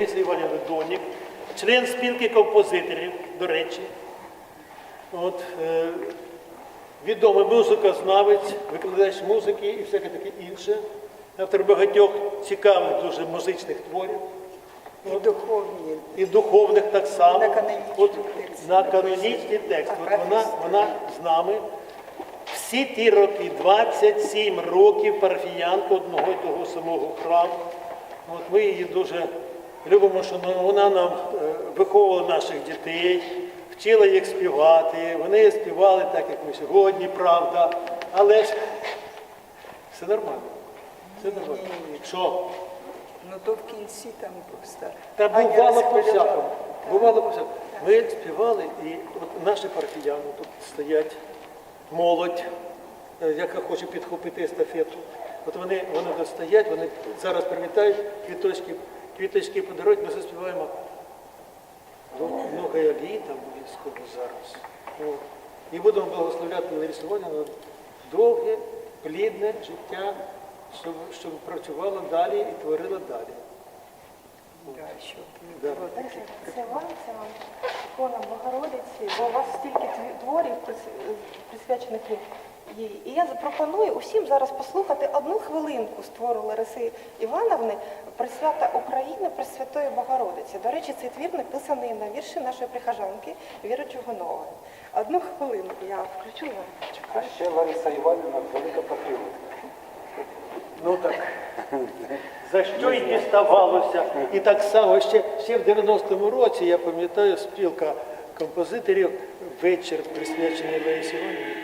Іванівна Донік, член спілки композиторів, до речі. От, е, відомий музикознавець, викладач музики і всяке таке інше. Автор багатьох цікавих дуже музичних творів. І духовні. І духовних так само. На канонічні От, тексти. на канонічні тексти. От вона, вона з нами всі ті роки, 27 років парафіянка одного і того самого храму. От ми її дуже любимо, що вона нам е, виховувала наших дітей, вчила їх співати. Вони співали так, як ми сьогодні, правда. Але ж все нормально. Все нормально. Що? Ну то в кінці там просто. Та бувало по всякому. Бувало по всякому. Ми співали, і от наші парафіяни тут стоять, молодь, е, яка хоче підхопити естафету. От вони, вони стоять, вони зараз привітають, квіточки, квіточки подарують, ми заспіваємо. Много літ обов'язково зараз. От. І будемо благословляти на нарисування на довге, плідне життя, щоб, щоб працювало далі і творило далі. Да, щоб Да. Це вам, це вам ікона Богородиці, бо у вас стільки творів прис- присвячених їй. І я запропоную усім зараз послухати одну хвилинку з твору Лариси Івановни Пресвята України Пресвятої Богородиці. До речі, цей твір написаний на вірші нашої прихожанки Віри Чугунової. Одну хвилинку я включу. А ще Лариса Іванівна велика патріотка. Ну так. За що й діставалося. І так само ще, ще в 90-му році, я пам'ятаю, спілка композиторів вечір присвячений Ларисі Іванівні.